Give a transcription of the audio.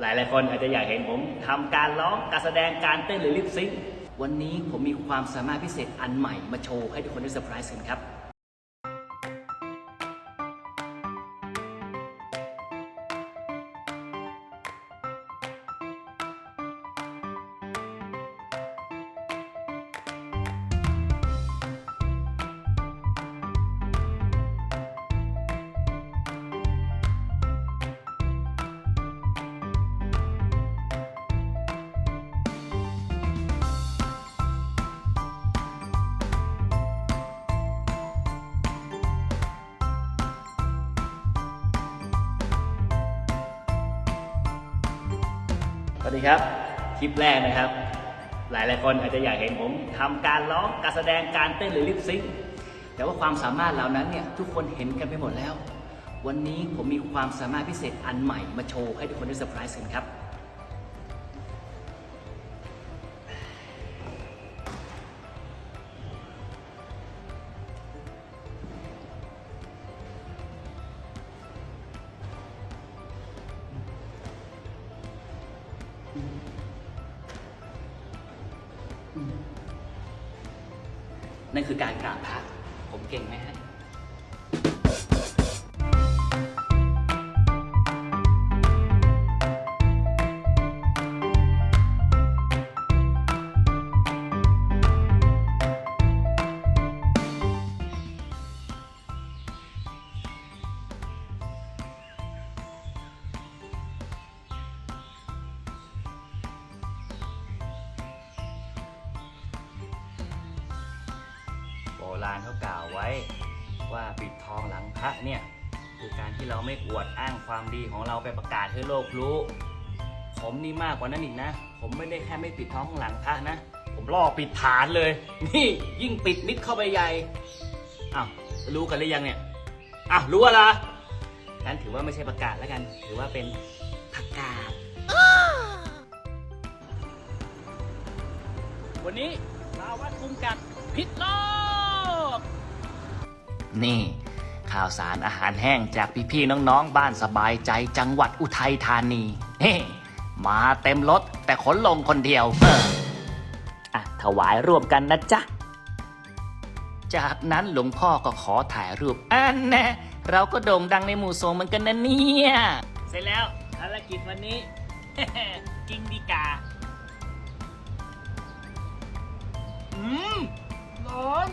หลายหลายคนอาจจะอยากเห็นผมทำการร้องการแสดงการเต้นหรือลิปซิงค์วันนี้ผมมีความสามารถพิเศษอันใหม่มาโชว์ให้ทุกคนได้เซอร์ไพรส์กันครับ สวัสดีครับ คลิปแรกนะครับ หลายหลายคนอาจจะอยากเห็นผมทำการร้องการแสดงการเต้นหรือลิปซิงแต่ว่าความสามารถเหล่านั้นเนี่ยทุกคนเห็นกันไปหมดแล้ว วันนี้ผมมีความสามารถพิเศษอันใหม่มาโชว์ให้ทุกคนได้เซอร์ไพรส์กันครับ นั่นคือการกราบพระผมเก่งไหมฮะ ราณเขากล่าวไว้ ว่าปิดทองหลังพระเนี่ยคือการที่เราไม่อวดอ้างความดีของเราไปประกาศให้โลกรู้ ผมนี่มากกว่านั้นอีกนะ ผมไม่ได้แค่ไม่ปิดทองหลังพระนะ ผมล่อปิดฐานเลย นี่ยิ่งปิดมิดเข้าไปใหญ่อ้าวรู้กันหรือยังเนี่ยอ้าวรู้อะไรงั้นถือว่าไม่ใช่ประกาศแล้วกัน ถือว่าเป็นประกาศวันนี้มาวัดคุมกัดพิษโลก นี่ ข่าวสารอาหารแห้งจากพี่ๆน้องๆ บ้านสบายใจจังหวัดอุทัยธานีเฮ้มาเต็มรถแต่ขนลงคนเดียวเอออะถวายร่วมกันนะจ๊ะ จากนั้นหลวงพ่อก็ขอถ่ายรูปอันแน่เราก็โด่งดังในหมู่โซงเหมือนกันนะเนี่ยเสร็จแล้วภารกิจวันนี้ กิงดีกา อืมร้อน